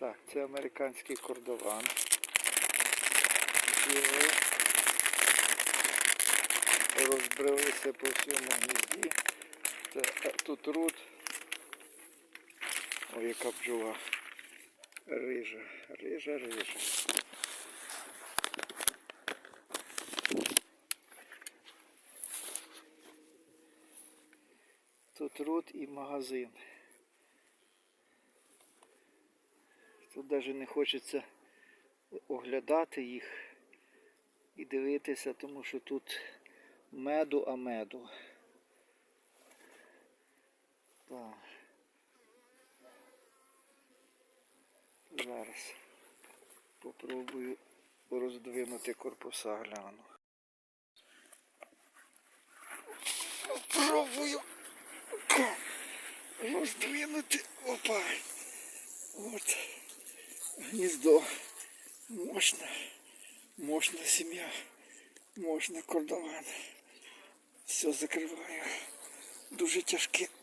Так, це американський кордован. Білий. Розбрелися по всьому гнізді. Е, тут рут. Ой, яка бджола. Рижа, рижа, рижа. Тут рот і магазин. Тут навіть не хочеться оглядати їх і дивитися, тому що тут меду, а меду. Так. Зараз попробую роздвинути корпуса гляну. Пробую роздвинути. Опа. От. Гніздо. Мощна. Мощна сім'я. Мощна кордован. Все закриваю. Дуже тяжке. Опа.